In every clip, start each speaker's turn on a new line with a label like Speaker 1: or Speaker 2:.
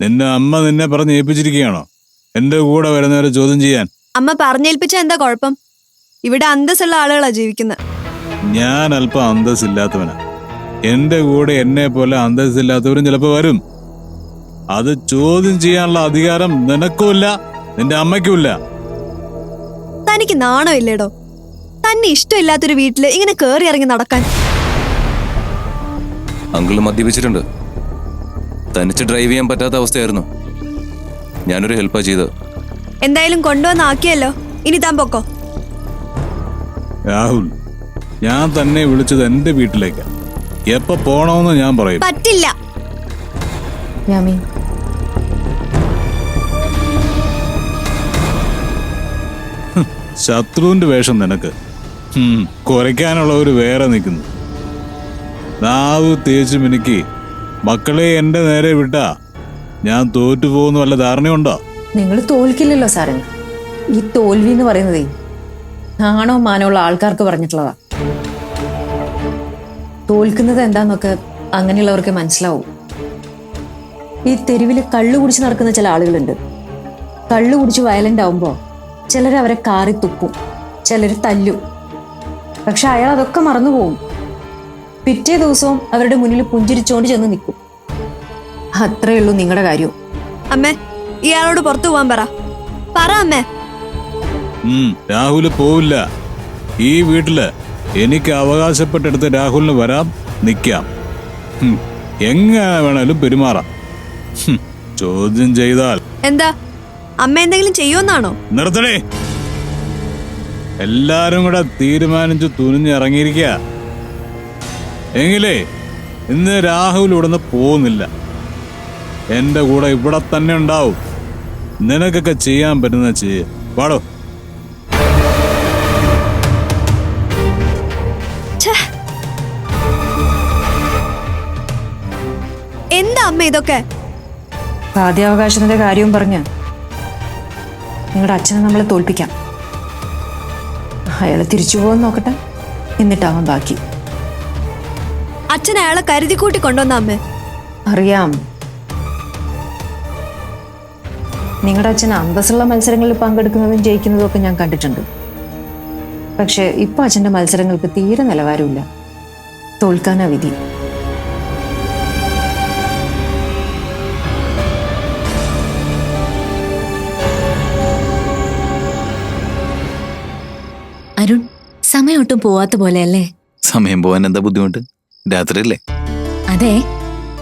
Speaker 1: നിന്റെ അമ്മ നിന്നെ പറഞ്ഞ് ഏൽപ്പിച്ചിരിക്കുകയാണോ? എന്റെ കൂടെ വരുന്നവരെ ചോദ്യം ചെയ്യാൻ.
Speaker 2: അമ്മ പറഞ്ഞേൽപ്പിച്ച എന്താ കുഴപ്പം? ഇവിടെ അന്തസ്സുള്ള ആളുകളാ ജീവിക്കുന്നത്
Speaker 1: ഞാൻ അല്പം അന്തസ്സില്ലാത്തവനാ. എന്റെ കൂടെ എന്നെ പോലെ അന്തസ്സില്ലാത്തവരും ചിലപ്പോ വരും. അത് ചോദ്യം ചെയ്യാനുള്ള അധികാരം നിനക്കുമില്ല നിന്റെ അമ്മയ്ക്കുമില്ല.
Speaker 2: തനിക്ക് നാണോ ഇല്ലേടോ തന്നെ ഇഷ്ടമില്ലാത്തൊരു വീട്ടിൽ ഇങ്ങനെ കേറി ഇറങ്ങി നടക്കാൻ.
Speaker 3: അങ്കിൾ മദ്യപിച്ചിട്ടുണ്ട്. തനിച്ച് ഡ്രൈവ് ചെയ്യാൻ പറ്റാത്ത അവസ്ഥയായിരുന്നു. ഞാനൊരു ഹെൽപ്പാ ചെയ്തത്
Speaker 2: എന്തായാലും കൊണ്ടുവന്ന് ആക്കിയല്ലോ. ഇനി താൻ പൊക്കോ.
Speaker 1: രാഹുൽ ഞാൻ തന്നെ വിളിച്ചത് എന്റെ വീട്ടിലേക്കാ. എപ്പോ പോണോന്ന് ഞാൻ പറയും
Speaker 2: പറ്റില്ല.
Speaker 4: യാമി
Speaker 1: ശത്രുവിന്റെ വേഷം നിനക്ക്. ഹും, ഒരു വേറെ നിൽക്കുന്നു നാവ് തേച്ചും മിനുക്കി മക്കളെ എന്റെ നേരെ വിട്ടാ. ഞാൻ തോറ്റു പോകുന്ന വല്ല ധാരണയുണ്ടോ?
Speaker 4: നിങ്ങൾ തോൽക്കില്ലല്ലോ സാറേ. ഈ തോൽവി എന്ന് പറയുന്നതേ നാണോ ഉള്ള ആൾക്കാർക്ക് പറഞ്ഞിട്ടുള്ളതാ. തോൽക്കുന്നത് എന്താന്നൊക്കെ അങ്ങനെയുള്ളവർക്ക് മനസ്സിലാവും. ഈ തെരുവിൽ കള്ളു കുടിച്ച് നടക്കുന്ന ചില ആളുകളുണ്ട്. കള്ളു കുടിച്ച് വയലന്റ് ആവുമ്പോ ചിലർ അവരെ കാറി തുപ്പും ചിലർ തല്ലും. പക്ഷെ അയാൾ അതൊക്കെ മറന്നുപോകും. പിറ്റേ ദിവസവും അവരുടെ മുന്നിൽ പുഞ്ചിരിച്ചോണ്ട് ചെന്ന് നിൽക്കും. അത്രേ ഉള്ളൂ നിങ്ങളുടെ കാര്യവും
Speaker 2: അമ്മേ ഇയാളോട് പുറത്തു പോവാൻ പറ. പറ അമ്മേ.
Speaker 1: രാഹുൽ പോവില്ല. ഈ വീട്ടിൽ എനിക്ക് അവകാശപ്പെട്ടെടുത്ത് രാഹുലിന് വരാം നിൽക്കാം എങ്ങനെ വേണേലും പെരുമാറാം. ചോദ്യം ചെയ്താൽ.
Speaker 2: എന്താ? അമ്മ എന്തെങ്കിലും ചെയ്യുമെന്നാണോ?
Speaker 1: നിർത്തണേ എല്ലാരും കൂടെ തീരുമാനിച്ചു തുനിഞ്ഞിറങ്ങിയിരിക്കുക എങ്കിലേ ഇന്ന് രാഹുൽ ഇവിടുന്ന് പോകുന്നില്ല. എന്റെ കൂടെ ഇവിടെ തന്നെ ഉണ്ടാവും. നിനക്കൊക്കെ ചെയ്യാൻ പറ്റുന്ന ചെയ്യ. പാടോ.
Speaker 2: എന്താ അമ്മ ഇതൊക്കെ?
Speaker 4: ആദ്യാവകാശത്തിന്റെ കാര്യവും പറഞ്ഞ് നിങ്ങളുടെ അച്ഛനെ നമ്മളെ തോൽപ്പിക്കാം. അയാൾ തിരിച്ചു പോകാൻ നോക്കട്ടെ. എന്നിട്ടാവാൻ ബാക്കി.
Speaker 2: അച്ഛൻ അയാളെ കരുതി കൂട്ടി കൊണ്ടുവന്ന അമ്മേ.
Speaker 4: അറിയാം. നിങ്ങളുടെ അച്ഛൻ അന്തസ്സുള്ള മത്സരങ്ങളിൽ പങ്കെടുക്കുന്നതും ജയിക്കുന്നതും ഒക്കെ ഞാൻ കണ്ടിട്ടുണ്ട്. പക്ഷെ ഇപ്പൊ അച്ഛന്റെ മത്സരങ്ങൾക്ക് തീരെ നിലവാരമില്ല. തോൽക്കാനാ വിധി.
Speaker 5: അരുൺ സമയം ഒട്ടും പോവാത്ത പോലെയല്ലേ?
Speaker 3: സമയം പോവാൻ എന്താ ബുദ്ധിമുട്ട്? രാത്രിയല്ലേ?
Speaker 5: അതെ.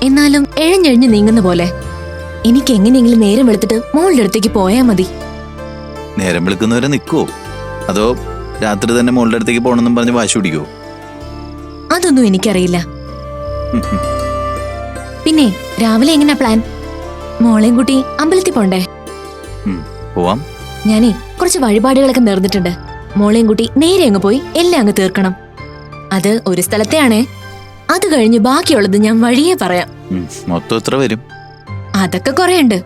Speaker 5: എന്നാലും എഴഞ്ഞെഴിഞ്ഞ് നീങ്ങുന്ന പോലെ. എനിക്ക് എങ്ങനെയെങ്കിലും നേരം വെളുത്തിട്ട് മോളുടെ അടുത്തേക്ക് പോയാ മതി.
Speaker 6: നേരം വെളുക്കുന്നവരെ നിൽക്കുവോ അതോ രാത്രി തന്നെ മോളുടെ അടുത്തേക്ക് പോകണമെന്നും പറഞ്ഞ് വാശി പിടിക്കുവോ?
Speaker 5: അതൊന്നും എനിക്കറിയില്ല. പിന്നെ രാവിലെ എങ്ങനെയാ പ്ലാൻ? മോളെയും കൂട്ടി അമ്പലത്തിൽ പോണ്ടേ?
Speaker 6: ഉം, പോവാം.
Speaker 5: ഞാനേ കുറച്ച് വഴിപാടുകളൊക്കെ നേർന്നിട്ടുണ്ട്. മോളെയും കൂട്ടി നേരെ അങ്ങ് പോയി എല്ലാം അങ്ങ് തീർക്കണം. അത് ഒരു സ്ഥലത്തെയാണേ. അത് കഴിഞ്ഞ് ബാക്കിയുള്ളത് ഞാൻ വഴിയേ പറയാം.
Speaker 6: മൊത്തം എത്ര വരും?
Speaker 5: അതൊക്കെ കൊറേ ഉണ്ട്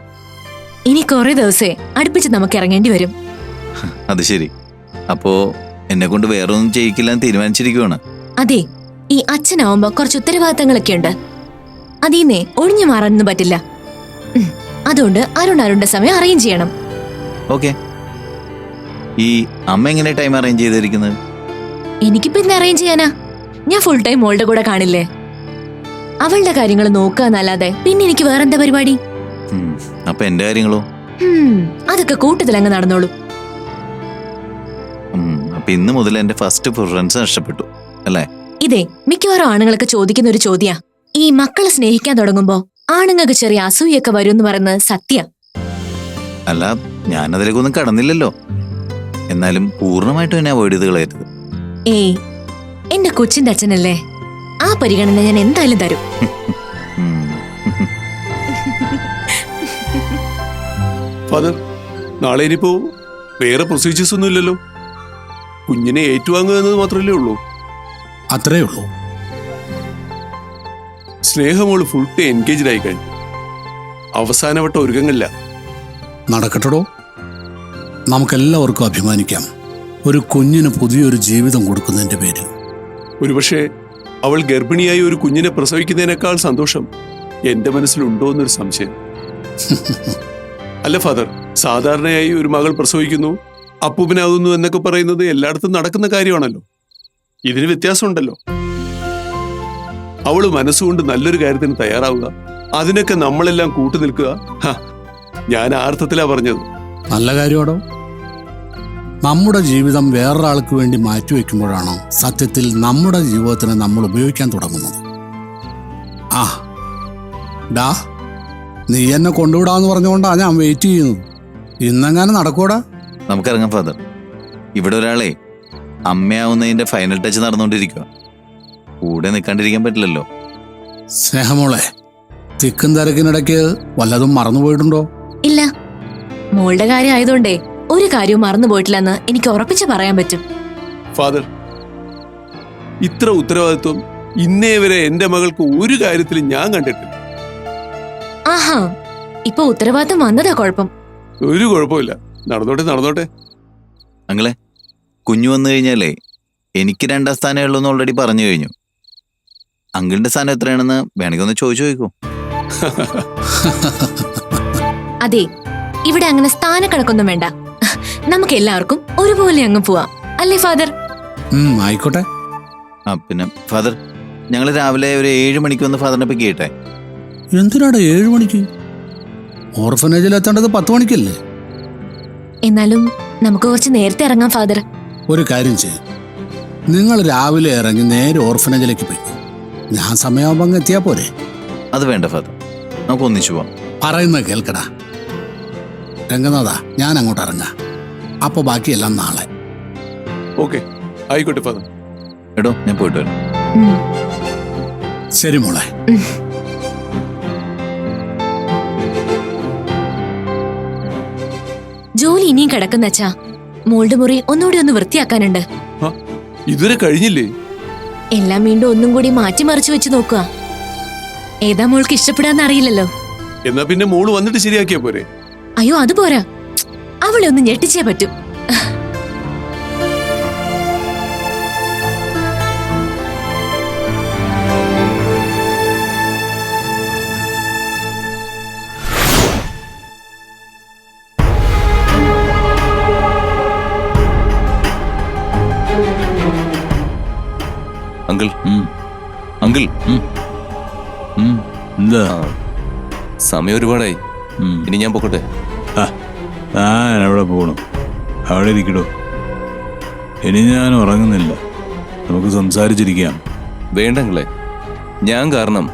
Speaker 5: ഇനി കൊറേ ദിവസേ അടുപ്പിച്ച് നമുക്ക് ഇറങ്ങേണ്ടി വരും.
Speaker 6: അത് ശരി. അപ്പോ എന്നെ കൊണ്ട് വേറെ ഒന്നും ചെയ്യിക്കില്ല തീരുമാനിച്ചിരിക്കുവാണ്.
Speaker 5: അതെ ഈ അച്ഛനാവുമ്പോ കുറച്ച് ഉത്തരവാദിത്തങ്ങളൊക്കെ ഉണ്ട്. അതീന്നേ ഒഴിഞ്ഞു മാറാനൊന്നും പറ്റില്ല. ഉം, അതുകൊണ്ട് അരുൺ അരുണിന്റെ സമയം അറേഞ്ച് ചെയ്യണം.
Speaker 6: ഓക്കെ. ഈ അമ്മ എങ്ങനെ ടൈം അറേഞ്ച് ചെയ്തിരിക്കുന്നത്?
Speaker 5: എനിക്കിപ്പോ ഇന്ന് അറേഞ്ച് ചെയ്യാനാ? ഞാൻ ഫുൾ ടൈം മോളുടെ കൂടെ കാണില്ലേ? അവളുടെ കാര്യങ്ങൾ നോക്കുക എന്നല്ലാതെ പിന്നെ എനിക്ക് വേറെന്താ പരിപാടി?
Speaker 6: അപ്പൊ എന്റെ കാര്യങ്ങളോ?
Speaker 5: അതൊക്കെ അതൊക്കെ കൂട്ടത്തിലങ്ങ് നടന്നോളൂ.
Speaker 6: അപ്പൊ ഇന്ന് മുതൽ എന്റെ ഫസ്റ്റ് പ്രിഫറൻസ് നഷ്ടപ്പെട്ടു അല്ലേ?
Speaker 5: ഇതേ മിക്കവാറും ആണുങ്ങളൊക്കെ ചോദിക്കുന്ന ഒരു ചോദ്യാ. ഈ മക്കളെ സ്നേഹിക്കാൻ തുടങ്ങുമ്പോ ആണുങ്ങൾക്ക് ചെറിയ അസൂയൊക്കെ വരും എന്ന് പറയുന്നത് സത്യ.
Speaker 6: അല്ല ഞാൻ അതിലേക്കൊന്നും കടന്നില്ലല്ലോ. എന്നാലും പൂർണമായിട്ടും എന്നെ അവോയ്ഡ് ചെയ്ത് കളയരുത്.
Speaker 5: ഏയ് എന്റെ കൊച്ചിന്റെ അച്ഛനല്ലേ ആ പരിഗണന ഞാൻ എന്തായാലും തരും.
Speaker 7: ഫാദർ നാളെ ഇനിയിപ്പോ വേറെ പ്രൊസീജിയേഴ്സ് ഒന്നും ഇല്ലല്ലോ. കുഞ്ഞിനെ ഏറ്റുവാങ്ങുക എന്നത് മാത്രമല്ലേ ഉള്ളൂ.
Speaker 8: അത്രേ ഉള്ളൂ.
Speaker 7: സ്നേഹമോൾ ഫുൾ ടൈം എൻഗേജ്ഡ് ആയി കഴിഞ്ഞു. അവസാനവട്ട ഒരുക്കങ്ങളില്ല
Speaker 8: നടക്കട്ടടോ. നമുക്കെല്ലാവർക്കും അഭിമാനിക്കാം. ഒരു കുഞ്ഞിന് പുതിയൊരു ജീവിതം കൊടുക്കുന്നതിന്റെ പേരിൽ.
Speaker 7: ഒരുപക്ഷെ അവൾ ഗർഭിണിയായി ഒരു കുഞ്ഞിനെ പ്രസവിക്കുന്നതിനേക്കാൾ സന്തോഷം എന്റെ മനസ്സിലുണ്ടോ എന്നൊരു സംശയം. അല്ല ഫാദർ സാധാരണയായി ഒരു മകൾ പ്രസവിക്കുന്നു അപ്പൂപ്പനാകുന്നു എന്നൊക്കെ പറയുന്നത് എല്ലായിടത്തും നടക്കുന്ന കാര്യമാണല്ലോ. ഇതിന് വ്യത്യാസമുണ്ടല്ലോ. അവൾ മനസ്സുകൊണ്ട് നല്ലൊരു കാര്യത്തിന് തയ്യാറാവുക അതിനൊക്കെ നമ്മളെല്ലാം കൂട്ടുനിൽക്കുക. ഞാൻ ആർത്ഥത്തിലാ പറഞ്ഞത്.
Speaker 8: നല്ല കാര്യമാടോ നമ്മുടെ ജീവിതം വേറൊരാൾക്ക് വേണ്ടി മാറ്റിവെക്കുമ്പോഴാണ് സത്യത്തിൽ നമ്മുടെ ജീവിതത്തിനെ നമ്മൾ ഉപയോഗിക്കാൻ തുടങ്ങുന്നത്? ആ ഡാ നീ എന്നെ കൊണ്ടുവിടാന്ന് പറഞ്ഞുകൊണ്ടാണ് ഞാൻ വെയിറ്റ് ചെയ്യുന്നത്. ഇന്നെങ്ങാനും നടക്കൂടാ
Speaker 6: നമുക്കിറങ്ങാം ഫാദർ ഇവിടെ ഒരാളെ അമ്മയാവുന്നതിന്റെ ഫൈനൽ ടച്ച് നടന്നുകൊണ്ടിരിക്കുക കൂടെ നിൽക്കാണ്ടിരിക്കാൻ പറ്റില്ലല്ലോ.
Speaker 8: സ്നേഹമോളെ തിക്കും തിരക്കിനിടയ്ക്ക് വല്ലതും മറന്നുപോയിട്ടുണ്ടോ?
Speaker 5: ഇല്ല. മോളുടെ കാര്യം ആയതുകൊണ്ടേ ഒരു കാര്യവും മറന്നു പോയിട്ടില്ലെന്ന് എനിക്ക് ഉറപ്പിച്ച് പറയാൻ പറ്റും.
Speaker 7: ഫാദർ ഇത്ര ഉത്തരവാദിത്വം ഇന്നേ വരെ എന്റെ മകൾക്ക് ഒരു കാര്യത്തിലും ഞാൻ കണ്ടിട്ടില്ല.
Speaker 5: ആഹാ ഇപ്പൊ ഉത്തരവാദിത്തം വന്നതാ കുഴപ്പം.
Speaker 7: ഒരു കുഴപ്പമില്ല. നടന്നോട്ടെ നടന്നോട്ടെ.
Speaker 6: അങ്ങളെ കുഞ്ഞു വന്നു കഴിഞ്ഞാലേ എനിക്ക് രണ്ടാം സ്ഥാനമേ ഉള്ളൂ എന്ന് ഓൾറെഡി പറഞ്ഞു കഴിഞ്ഞു. അങ്കിളിന്റെ സ്ഥാനം എത്രയാണെന്ന് വേണമെങ്കിൽ ഒന്ന് ചോദിച്ചു നോക്കൂ.
Speaker 5: അതെ ഇവിടെ അങ്ങനെ സ്ഥാനക്കണക്കൊന്നും വേണ്ട. നമുക്ക് എല്ലാവർക്കും ഒരുപോലെ അങ്ങ് പോവാം. അല്ലേ ഫാദർ?
Speaker 8: ആയിക്കോട്ടെ.
Speaker 6: ആ പിന്നെ ഫാദർ ഞങ്ങൾ രാവിലെ ഒരു ഏഴ് മണിക്ക് വന്ന് ഫാദറിനെ പറ്റി കേട്ടെ
Speaker 8: എന്തിനാടാ ഏഴ് മണിക്ക്? ഓർഫനേജിൽ എത്തേണ്ടത് പത്ത് മണിക്കല്ലേ?
Speaker 5: എന്നാലും നമുക്ക് കുറച്ച് നേരത്തെ ഇറങ്ങാം ഫാദർ.
Speaker 8: ഒരു കാര്യം ചെയ്യും. നിങ്ങൾ രാവിലെ ഇറങ്ങി നേരെ ഓർഫനേജിലേക്ക് പോയി. ഞാൻ സമയമാകുമ്പോൾ അങ്ങ് എത്തിയാ പോരെ?
Speaker 6: അത് വേണ്ട ഫാദർ. നമുക്ക് ഒന്നിച്ചു പോവാം.
Speaker 8: പറയുന്നത് കേൾക്കടാ. രംഗനാഥാ ഞാൻ അങ്ങോട്ട് ഇറങ്ങാം. അപ്പോൾ ബാക്കിയെല്ലാം നാളെ.
Speaker 7: ഓക്കെ. ആയിക്കോട്ടെ ഫാദർ.
Speaker 6: എടോ ഞാൻ പോയിട്ട് വരാം.
Speaker 8: ശരി മോളെ.
Speaker 5: ജോലി ഇനിയും കിടക്കുന്ന അച്ഛാ. മോളുടെ മുറി ഒന്നുകൂടി ഒന്ന് വൃത്തിയാക്കാനുണ്ട്.
Speaker 7: ആ, ഇതുവരെ കഴിഞ്ഞില്ലേ?
Speaker 5: എല്ലാം വീണ്ടും ഒന്നും കൂടി മാറ്റിമറിച്ചു വെച്ച് നോക്കുക. ഏതാ മോൾക്ക് ഇഷ്ടപ്പെടാന്ന് അറിയില്ലല്ലോ.
Speaker 7: എന്നാ പിന്നെ മോൾ വന്നിട്ട് ശരിയാക്കിയാ പോരെ?
Speaker 5: അയ്യോ അത് പോരാ. അവളെ ഒന്ന് ഞെട്ടിച്ചേ പറ്റും.
Speaker 3: Uncle uncle.
Speaker 1: എന്താ?
Speaker 3: സമയം ഒരുപാടായി. ഇനി ഞാൻ പൊക്കട്ടെ?
Speaker 1: ഞാൻ അവിടെ പോകണം അവിടെ ഇരിക്കടോ. ഇനി ഞാൻ ഉറങ്ങുന്നില്ല. നമുക്ക് സംസാരിച്ചിരിക്കാം.
Speaker 3: വേണ്ടങ്ങളെ ഞാൻ കാരണം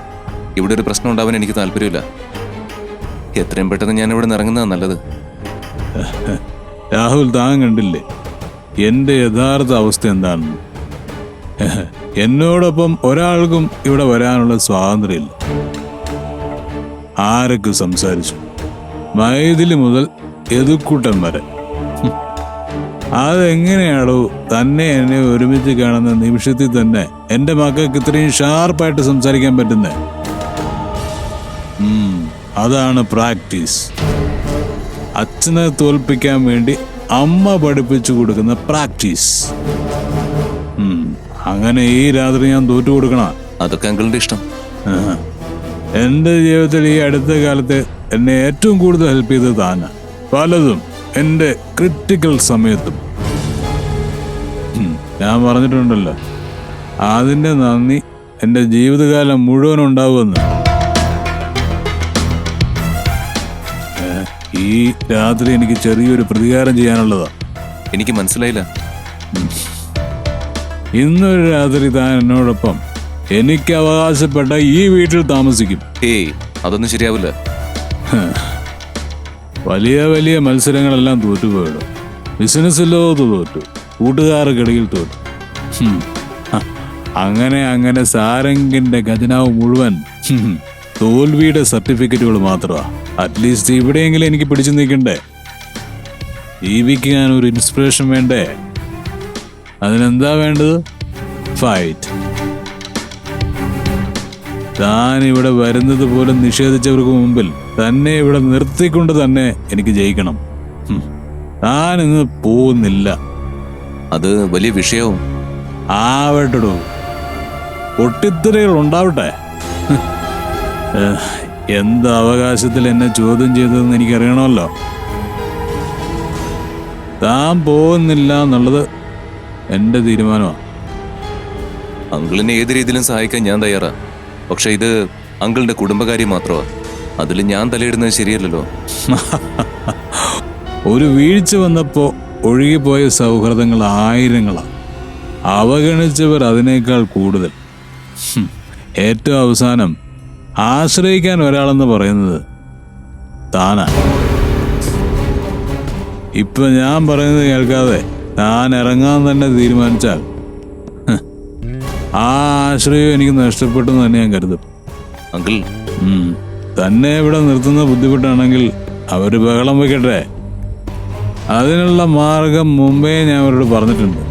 Speaker 3: ഇവിടെ ഒരു പ്രശ്നം ഉണ്ടാവാൻ എനിക്ക് താല്പര്യമില്ല. എത്രയും പെട്ടെന്ന് ഞാൻ ഇവിടെ നിന്ന് ഇറങ്ങുന്നതാണ് നല്ലത്.
Speaker 1: രാഹുൽ താൻ കണ്ടില്ലേ? എന്റെ യഥാർത്ഥ അവസ്ഥ എന്താണെന്ന്? എന്നോടൊപ്പം ഒരാൾക്കും ഇവിടെ വരാനുള്ള സ്വാതന്ത്ര്യമില്ല. ആരൊക്കെ സംസാരിച്ചു? മൈതിലി മുതൽ എതുക്കൂട്ടം വരെ. അതെങ്ങനെയാണോ തന്നെ എന്നെ ഒരുമിച്ച് കാണുന്ന നിമിഷത്തിൽ തന്നെ എന്റെ മക്കൾക്ക് ഇത്രയും ഷാർപ്പായിട്ട് സംസാരിക്കാൻ പറ്റുന്നത് അതാണ് പ്രാക്ടീസ്. അച്ഛനെ തോൽപ്പിക്കാൻ വേണ്ടി അമ്മ പഠിപ്പിച്ചു കൊടുക്കുന്ന പ്രാക്ടീസ്. അങ്ങനെ ഈ രാത്രി ഞാൻ തോറ്റു കൊടുക്കണ.
Speaker 3: അതൊക്കെ അങ്കിളിന്റെ ഇഷ്ടം.
Speaker 1: എന്റെ ജീവിതത്തിൽ ഈ അടുത്ത കാലത്ത് എന്നെ ഏറ്റവും കൂടുതൽ ഹെൽപ്പ് ചെയ്തത് താന. പലതും എന്റെ ക്രിട്ടിക്കൽ സമയത്തും. ഞാൻ പറഞ്ഞിട്ടുണ്ടല്ലോ. അതിന്റെ നന്ദി എന്റെ ജീവിതകാലം മുഴുവൻ ഉണ്ടാവുമെന്ന്. ഈ രാത്രി എനിക്ക് ചെറിയൊരു പ്രതികാരം ചെയ്യാനുള്ളതാ.
Speaker 3: എനിക്ക് മനസ്സിലായില്ല.
Speaker 1: ഇന്നൊരു രാത്രി താൻ എന്നോടൊപ്പം എനിക്ക് അവകാശപ്പെട്ട ഈ വീട്ടിൽ താമസിക്കും.
Speaker 3: ഏയ് അതൊന്നും ശരിയാവില്ല.
Speaker 1: വലിയ വലിയ മത്സരങ്ങളെല്ലാം തോറ്റുപോയിടും ബിസിനസ്സിലോ തോറ്റു. കൂട്ടുകാർക്കിടയിൽ തോറ്റു. അങ്ങനെ അങ്ങനെ സാരംഗിന്റെ ഖജനാവ് മുഴുവൻ തോൽവിയുടെ സർട്ടിഫിക്കറ്റുകൾ മാത്രമാ. അറ്റ്ലീസ്റ്റ് ഇവിടെയെങ്കിലും എനിക്ക് പിടിച്ചു നിൽക്കണ്ടേ? ജീവിക്കാൻ ഒരു ഇൻസ്പിറേഷൻ വേണ്ടേ? അതിനെന്താ വേണ്ടത്? ഫൈറ്റ് താൻ ഇവിടെ വരുന്നത് പോലും നിഷേധിച്ചവർക്ക് മുമ്പിൽ തന്നെ ഇവിടെ നിർത്തിക്കൊണ്ട് തന്നെ എനിക്ക് ജയിക്കണം. താൻ ഇന്ന് പോകുന്നില്ല.
Speaker 3: അത് വലിയ വിഷയവും.
Speaker 1: ആവട്ടെടു. പൊട്ടിത്തെറികൾ ഉണ്ടാവട്ടെ എന്ത് അവകാശത്തിൽ എന്നെ ചോദ്യം ചെയ്തതെന്ന് എനിക്കറിയണമല്ലോ. താൻ പോകുന്നില്ല എന്നുള്ളത് എന്റെ തീരുമാനമാണ്
Speaker 3: അങ്കിളിനെ ഏത് രീതിയിലും സഹായിക്കാൻ ഞാൻ തയ്യാറാ. പക്ഷെ ഇത് അങ്കിളിന്റെ കുടുംബകാര്യം മാത്രമാ. അതിൽ ഞാൻ തലയിടുന്നത് ശരിയല്ലല്ലോ.
Speaker 1: ഒരു വീഴ്ച വന്നപ്പോ ഒഴുകിപ്പോയ സൗഹൃദങ്ങൾ ആയിരങ്ങളാണ് അവഗണിച്ചവർ അതിനേക്കാൾ കൂടുതൽ. ഏറ്റവും അവസാനം ആശ്രയിക്കാൻ ഒരാളെന്ന് പറയുന്നത് താനാ. ഇപ്പൊ ഞാൻ പറയുന്നത് കേൾക്കാതെ താൻ ഇറങ്ങാൻ തന്നെ തീരുമാനിച്ചാൽ ആ ആശ്രയം എനിക്ക് നഷ്ടപ്പെട്ടെന്ന് തന്നെ ഞാൻ കരുതും.
Speaker 3: അങ്കിൾ.
Speaker 1: തന്നെ ഇവിടെ നിർത്തുന്ന ബുദ്ധിമുട്ടാണെങ്കിൽ അവർ ബഹളം വയ്ക്കട്ടെ അതിനുള്ള മാർഗം മുമ്പേ ഞാൻ അവരോട് പറഞ്ഞിട്ടുണ്ട്.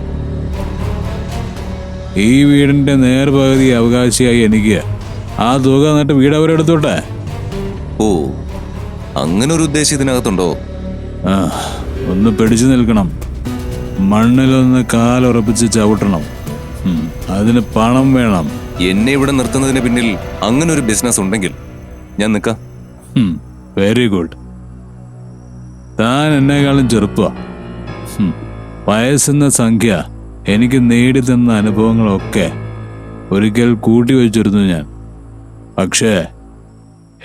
Speaker 1: ഈ വീടിന്റെ നേർപകുതി അവകാശിയായി എനിക്ക് ആ തുക എന്നിട്ട് വീട് അവരെടുത്തോട്ടെ
Speaker 3: ഓ അങ്ങനെ ഒരു ഉദ്ദേശം ഇതിനകത്തുണ്ടോ?
Speaker 1: ആ, ഒന്ന് പിടിച്ചു നിൽക്കണം. മണ്ണിലൊന്ന് കാലുറപ്പിച്ച് ചവിട്ടണം. അതിന് പണം വേണം.
Speaker 3: എന്നെ ഇവിടെ നിർത്തുന്നതിന് പിന്നിൽ അങ്ങനെ ഒരു ബിസിനസ് ഉണ്ടെങ്കിൽ ഞാൻ നിൽക്കാം.
Speaker 1: വെരി ഗുഡ് താൻ എന്നെക്കാളും ചെറുപ്പ വയസ്സെന്ന സംഖ്യ എനിക്ക് നേടി തന്ന അനുഭവങ്ങളൊക്കെ ഒരിക്കൽ കൂട്ടി വെച്ചിരുന്നു ഞാൻ. പക്ഷേ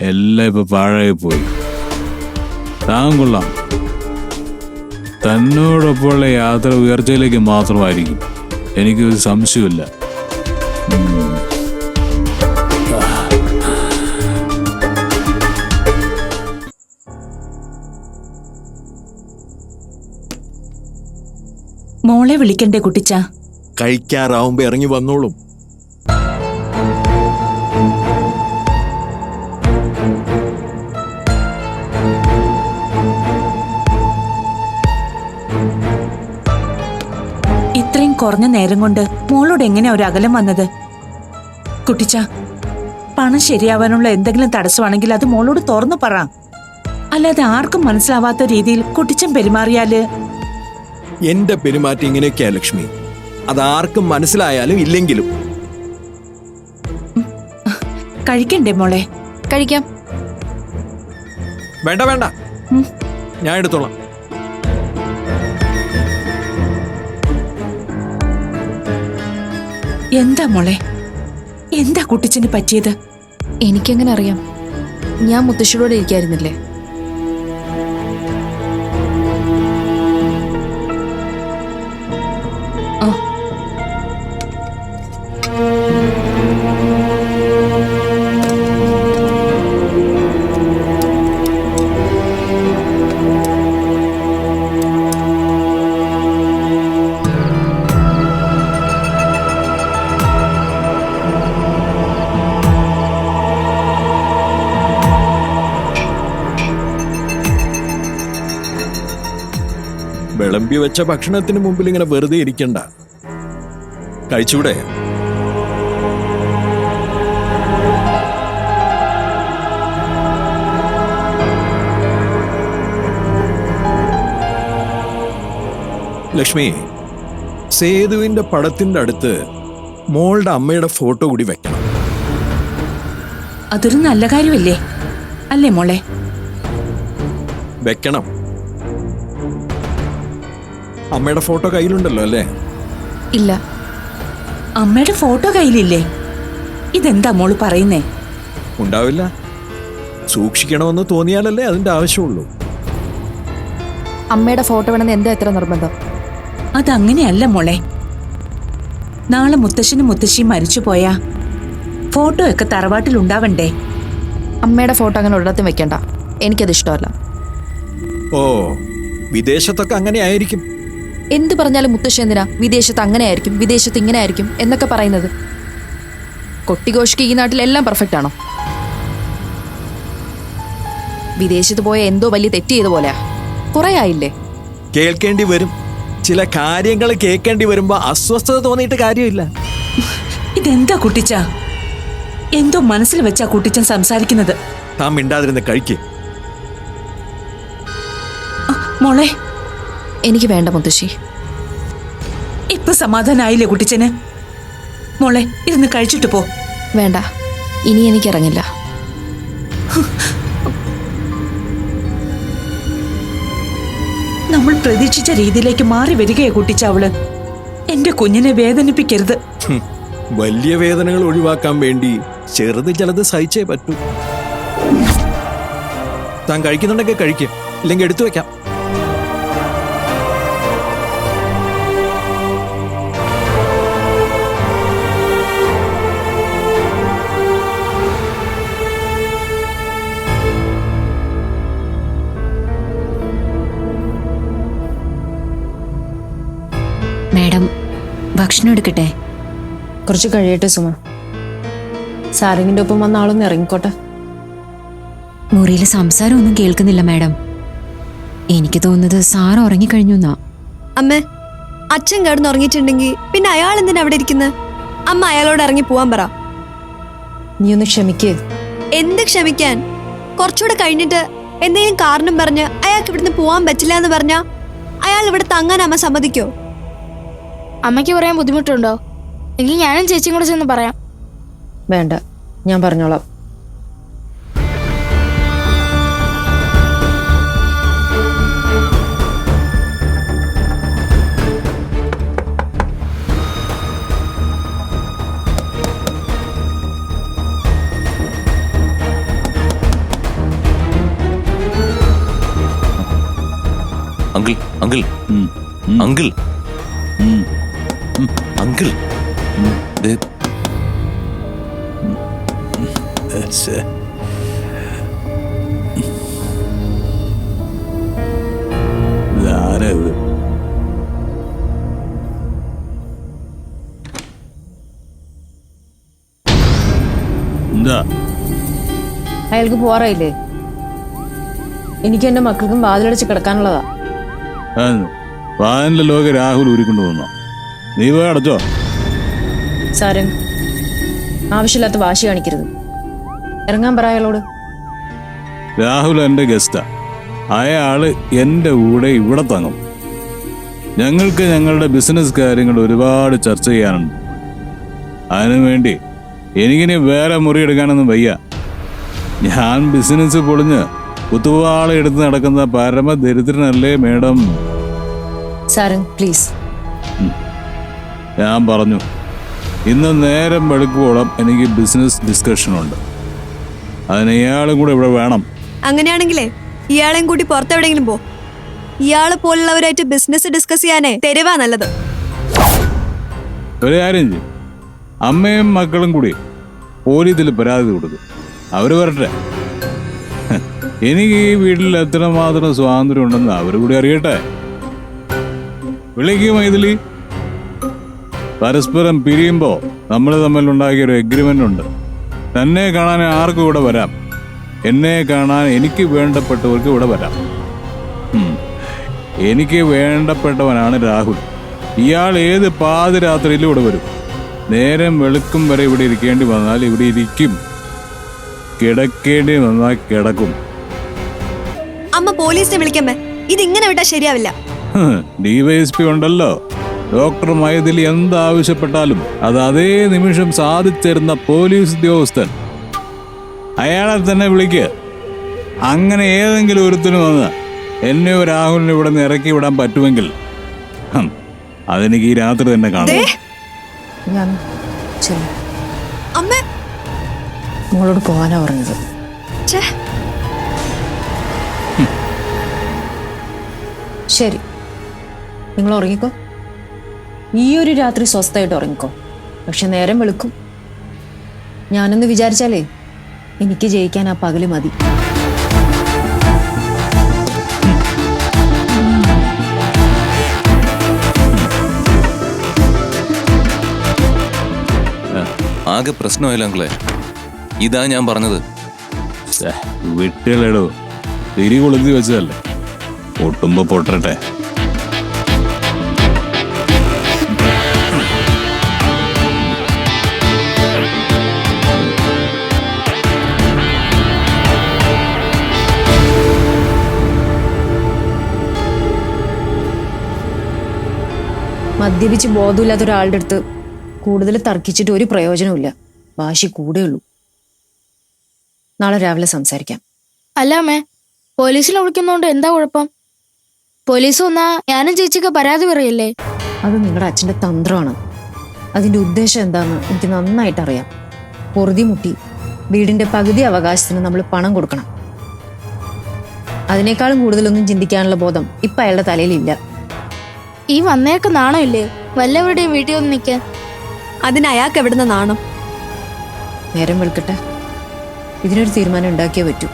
Speaker 1: എല്ലാം ഇപ്പൊ പാഴായി പോയി താൻ കൊള്ളാം. തന്നോടൊപ്പമുള്ള യാത്ര ഉയർച്ചയിലേക്ക് മാത്രമായിരിക്കും. എനിക്കൊരു സംശയമില്ല
Speaker 9: മോളെ വിളിക്കണ്ടേ കുട്ടിച്ച?
Speaker 10: കഴിക്കാറാവുമ്പോ ഇറങ്ങി വന്നോളും.
Speaker 9: ഇത്രയും കുറഞ്ഞ നേരം കൊണ്ട് മോളോട് എങ്ങനെയാ ഒരു അകലം വന്നത്? കുട്ടിച്ച പണം ശരിയാവാനുള്ള എന്തെങ്കിലും തടസ്സമാണെങ്കിൽ അത് മോളോട് തുറന്നു പറ. അല്ലാതെ ആർക്കും മനസ്സിലാവാത്ത രീതിയിൽ കുട്ടിച്ചൻ പെരുമാറിയാൽ
Speaker 10: എന്റെ പെരുമാറ്റം ഇങ്ങനെയൊക്കെയാ ലക്ഷ്മി. അതാർക്കും മനസ്സിലായാലും ഇല്ലെങ്കിലും.
Speaker 9: കഴിക്കണ്ടേ മോളെ?
Speaker 5: കഴിക്കാം.
Speaker 10: വേണ്ട വേണ്ട. ഞാൻ എടുത്തോളാം.
Speaker 9: എന്താ മോളെ? എന്താ കുട്ടിച്ചന് പറ്റിയത്?
Speaker 5: എനിക്കെങ്ങനെ അറിയാം? ഞാൻ മുത്തശ്ശിയോടെ ഇരിക്കായിരുന്നില്ലേ?
Speaker 10: വെച്ച ഭക്ഷണത്തിന് മുമ്പിൽ ഇങ്ങനെ വെറുതെ ഇരിക്കണ്ട. കഴിച്ചൂടെ? ലക്ഷ്മി സേതുവിന്റെ പടത്തിന്റെ അടുത്ത് മോളുടെ അമ്മയുടെ ഫോട്ടോ കൂടി വെക്കണം.
Speaker 9: അതൊരു നല്ല കാര്യമല്ലേ? അല്ലേ മോളെ?
Speaker 10: വെക്കണം. അമ്മയുടെ ഫോട്ടോ കയ്യിലുണ്ടല്ലോ അല്ലേ?
Speaker 5: ഇല്ല.
Speaker 9: അമ്മയുടെ ഫോട്ടോ കയ്യിലില്ലേ? ഇതെന്താ മോൾ പറയുന്നേ?
Speaker 10: ഉണ്ടാവില്ല. സൂക്ഷിക്കണമെന്ന് തോന്നിയാലല്ലേ അതിന്റെ ആവശ്യമുള്ളൂ.
Speaker 5: അമ്മയുടെ ഫോട്ടോ വേണമെന്ന് എന്താ എത്ര നിർബന്ധം?
Speaker 9: അതങ്ങനെയല്ല മോളെ. നാളെ മുത്തശ്ശനും മുത്തശ്ശിയും മരിച്ചു പോയാ ഫോട്ടോ ഒക്കെ തറവാട്ടിൽ ഉണ്ടാവണ്ടേ?
Speaker 5: അമ്മയുടെ ഫോട്ടോ അങ്ങനെ ഒരിടത്തും വെക്കണ്ട. എനിക്കത് ഇഷ്ടമല്ല.
Speaker 10: ഓ വിദേശത്തൊക്കെ അങ്ങനെ ആയിരിക്കും.
Speaker 5: എന്ത് പറഞ്ഞാലും മുത്തശ്ശി എന്തിനാ? വിദേശത്ത് അങ്ങനെ ആയിരിക്കും വിദേശത്ത് ഇങ്ങനെ ആയിരിക്കും എന്നൊക്കെ പറയുന്നത്. കൊട്ടിഘോഷിക്ക് ഈ നാട്ടിൽ എല്ലാം പെർഫെക്റ്റ് ആണോ? വിദേശത്ത് പോയ എന്തോ വലിയ തെറ്റ് ചെയ്ത പോലെയാ. കുറെ ആയില്ലേ?
Speaker 10: കേൾക്കേണ്ടി വരും. ചില കാര്യങ്ങൾ കേൾക്കേണ്ടി വരുമ്പോ അസ്വസ്ഥത തോന്നിയിട്ട് കാര്യമില്ല.
Speaker 9: ഇതെന്താ കുട്ടിച്ച? എന്തോ മനസ്സിൽ വെച്ചാ കുട്ടിച്ചൻ സംസാരിക്കുന്നത്.
Speaker 10: താൻ മിണ്ടാതിരുന്ന് കഴിക്ക്.
Speaker 9: മോളെ
Speaker 5: എനിക്ക് വേണ്ട മുത്തശ്ശി.
Speaker 9: ഇപ്പൊ സമാധാനായില്ലേ കുട്ടിച്ചന്? മോളെ ഇരുന്ന് കഴിച്ചിട്ട് പോ.
Speaker 5: വേണ്ട. ഇനി എനിക്ക് ഇറങ്ങില്ല
Speaker 9: നമ്മൾ പ്രതീക്ഷിച്ച രീതിയിലേക്ക് മാറി വരികയെ കുട്ടിച്ച അവൾ. എന്റെ കുഞ്ഞിനെ വേദനിപ്പിക്കരുത്.
Speaker 10: വലിയ വേദനകൾ ഒഴിവാക്കാൻ വേണ്ടി ചെറുത് ചിലത് സഹിച്ചേ പറ്റൂ. താൻ കഴിക്കുന്നുണ്ടെങ്കിൽ കഴിക്കും. ഇല്ലെങ്കിൽ എടുത്തു വെക്കാം.
Speaker 5: ഭക്ഷണം എടുക്കട്ടെ?
Speaker 4: കുറച്ച് കഴിയട്ടെ സുമ. സാരംഗിന്റെ ഒപ്പം വന്ന ആളൊന്ന് ഇറങ്ങിക്കോട്ടെ.
Speaker 5: മുറിയിലെ സംസാരം ഒന്നും കേൾക്കുന്നില്ല മാഡം. എനിക്ക് തോന്നുന്നത് സാർ ഉറങ്ങിക്കഴിഞ്ഞു എന്നാ.
Speaker 2: അമ്മ അച്ഛൻ കിടന്ന് ഉറങ്ങിയിട്ടുണ്ടെങ്കിൽ പിന്നെ അയാൾ എന്തിനാ അവിടെ ഇരിക്കുന്നത് അമ്മ അയാളോട് ഇറങ്ങി പോവാൻ പറ.
Speaker 4: നീ ഒന്ന് ക്ഷമിക്ക്.
Speaker 2: എന്ത് ക്ഷമിക്കാൻ? കുറച്ചുകൂടെ കഴിഞ്ഞിട്ട് എന്തെങ്കിലും കാരണം പറഞ്ഞ് അയാൾക്ക് ഇവിടുന്ന് പോവാൻ പറ്റില്ല എന്ന് പറഞ്ഞാ അയാൾ ഇവിടെ തങ്ങാൻ അമ്മ സമ്മതിക്കോ?
Speaker 11: അമ്മയ്ക്ക് പറയാൻ ബുദ്ധിമുട്ടുണ്ടോ? എങ്കിൽ ഞാനും ചേച്ചിയും കൂടെ ചെന്ന് പറയാം.
Speaker 4: വേണ്ട ഞാൻ പറഞ്ഞോളാം.
Speaker 3: Uncle uncle. അങ്കിൾ. അങ്കിൾ?
Speaker 1: എന്താ?
Speaker 4: അയാൾക്ക് പോവാറായില്ലേ? എനിക്ക് എന്റെ മക്കൾക്കും വാതിലടച്ച് കിടക്കാനുള്ളതാ.
Speaker 1: വാഹനിലെ ലോക രാഹുൽ ഊരിക്കൊണ്ടു വന്നോ? നീ പോയി അടച്ചോ.
Speaker 4: സാരൻ ആവശ്യമില്ലാത്ത വാശി കാണിക്കരുത്. ഇറങ്ങാൻ പറ അയാളോട്.
Speaker 1: രാഹുൽ എന്റെ ഗസ്റ്റാ. അയാൾ എന്റെ കൂടെ ഇവിടെ തങ്ങും. ഞങ്ങൾക്ക് ഞങ്ങളുടെ ബിസിനസ് കാര്യങ്ങൾ ഒരുപാട് ചർച്ച ചെയ്യാനുണ്ട്. അതിനുവേണ്ടി എനിക്കിനി വേറെ മുറി എടുക്കാനൊന്നും വയ്യ. ഞാൻ ബിസിനസ് പൊളിഞ്ഞ് കുത്തുവാള എടുത്ത് നടക്കുന്ന പരമദരിദ്രനല്ലേ മേഡം
Speaker 4: സാരൻ പ്ലീസ്
Speaker 1: ഞാൻ പറഞ്ഞു ഇന്ന് നേരം വെളുക്കുവോളം എനിക്ക് ബിസിനസ് ഡിസ്കഷൻ ഉണ്ട്. അതിന് ഇയാളും കൂടെ ഇവിടെ വേണം.
Speaker 2: അങ്ങനെയാണെങ്കിലേ ഇയാളെയും കൂട്ടി പുറത്തെവിടെയെങ്കിലും പോ. ഇയാളെ പോലുള്ളവരായിട്ട് ബിസിനസ് ഡിസ്കസ് ചെയ്യാനേ തെരുവാ നല്ലത്.
Speaker 1: ഒരു കാര്യം ചെയ്യും. അമ്മയും മക്കളും കൂടി പോലീസിൽ പരാതി കൊടുക്കും. അവർ വരട്ടെ. എനിക്ക് ഈ വീട്ടിൽ എത്രമാത്രം സ്വാതന്ത്ര്യം ഉണ്ടെന്ന് അവർ കൂടി അറിയട്ടെ. വിളിക്കും മൈഥിലി പരസ്പരം പിരിയുമ്പോ നമ്മൾ തമ്മിൽ ഉണ്ടാക്കിയ ഒരു എഗ്രിമെന്റ് ഉണ്ട്. തന്നെ കാണാൻ ആർക്കും ഇവിടെ വരാം. എന്നെ കാണാൻ എനിക്ക് വേണ്ടപ്പെട്ടവർക്ക് ഇവിടെ വരാം. എനിക്ക് വേണ്ടപ്പെട്ടവനാണ് രാഹുൽ. ഇയാൾ ഏത് പാതിരാത്രിയിലും ഇവിടെ വരും. നേരം വെളുക്കും വരെ ഇവിടെ ഇരിക്കേണ്ടി വന്നാൽ ഇവിടെ ഇരിക്കും. കിടക്കേണ്ടി വന്നാൽ കിടക്കും.
Speaker 2: അമ്മ പോലീസിനെ വിളിക്കമ്മേ. ഇതിങ്ങനെ വിട്ടാ ശരിയാവില്ല.
Speaker 1: ഡിവൈഎസ്പി ഉണ്ടല്ലോ. ഡോക്ടർ മൈതിൽ എന്താവശ്യപ്പെട്ടാലും അത് അതേ നിമിഷം സാധിച്ചിരുന്ന പോലീസ് ഉദ്യോഗസ്ഥൻ. അയാളെ തന്നെ വിളിക്ക്. അങ്ങനെ ഏതെങ്കിലും ഒരുത്തിന് വന്ന് എന്നെയോ രാഹുലിനെ ഇവിടെ നിന്ന് ഇറക്കി വിടാൻ പറ്റുമെങ്കിൽ അതെനിക്ക് ഈ രാത്രി തന്നെ കാണാം.
Speaker 4: ഞാൻ
Speaker 2: അമ്മ.
Speaker 4: മോളോട് പോകാനാ പറഞ്ഞത്. ശരി. നിങ്ങൾ ഉറങ്ങിക്കോ. ഈ ഒരു രാത്രി സ്വസ്ഥമായിട്ട് ഉറങ്ങിക്കോ. പക്ഷെ നേരം വെളുക്കും. ഞാനൊന്ന് വിചാരിച്ചാലേ എനിക്ക് ജയിക്കാൻ ആ പകൽ മതി.
Speaker 3: ആകെ പ്രശ്നമായില്ല അങ്കിളെ. ഇതാ ഞാൻ പറഞ്ഞത്.
Speaker 1: വിട്ടുകളെടോ തിരി കൊളുത്തി വെച്ചതല്ലേ. പൊട്ടുമ്പോ പൊട്ടട്ടെ.
Speaker 4: മദ്യപിച്ച് ബോധമില്ലാത്ത ഒരാളുടെ അടുത്ത് കൂടുതൽ തർക്കിച്ചിട്ട് ഒരു പ്രയോജനമില്ല വാശി കൂടെയുള്ളൂ ഉള്ളൂ. നാളെ രാവിലെ സംസാരിക്കാം.
Speaker 11: അല്ല അമ്മേ പോലീസിനെ വിളിക്കുന്നോണ്ട് എന്താ കുഴപ്പം? പോലീസ് വന്നാ ഞാനും ചേച്ചിക്ക് പരാതി പറയല്ലേ?
Speaker 4: അത് നിങ്ങളുടെ അച്ഛന്റെ തന്ത്രമാണ്. അതിന്റെ ഉദ്ദേശം എന്താണെന്ന് എനിക്ക് നന്നായിട്ട് അറിയാം. പൊറുതി മുട്ടി വീടിന്റെ പകുതി അവകാശത്തിന് നമ്മൾ പണം കൊടുക്കണം. അതിനേക്കാളും കൂടുതലൊന്നും ചിന്തിക്കാനുള്ള ബോധം ഇപ്പം അയാളുടെ തലയിലില്ല.
Speaker 11: ഈ വന്നേക്ക് നാണമില്ലേ? വല്ലവരുടെയും വീട്ടിൽ ഒന്ന് നിൽക്കാൻ
Speaker 2: അതിന് അയാൾക്ക് എവിടുന്ന് നാണം?
Speaker 4: നേരം വെളുക്കട്ടെ. ഇതിനൊരു തീരുമാനം ഉണ്ടാക്കിയേ പറ്റൂ.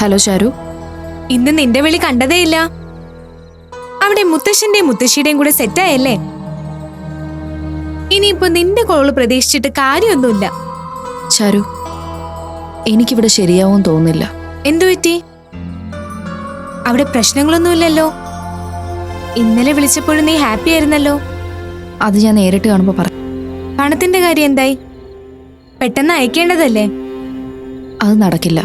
Speaker 5: ഹലോ ഷാരു.
Speaker 12: ഇന്ന് നിന്റെ വിളി കണ്ടതേയില്ല. അവിടെ മുത്തശ്ശന്റെയും മുത്തശ്ശിയുടെയും കൂടെ സെറ്റായല്ലേ? ഇനിയിപ്പോ നിന്റെ കോൾ പ്രതീക്ഷിച്ചിട്ട് കാര്യമൊന്നുമില്ല.
Speaker 5: ഷാരു എനിക്കിവിടെ ശരിയാവും തോന്നില്ല
Speaker 12: എന്തു പറ്റി? അവിടെ പ്രശ്നങ്ങളൊന്നുമില്ലല്ലോ. ഇന്നലെ വിളിച്ചപ്പോഴും നീ ഹാപ്പി ആയിരുന്നല്ലോ.
Speaker 5: അത് ഞാൻ നേരിട്ട് കാണുമ്പോൾ പറ
Speaker 12: പണത്തിന്റെ കാര്യം എന്തായി? പെട്ടെന്ന് അയക്കേണ്ടതല്ലേ?
Speaker 5: അത് നടക്കില്ല.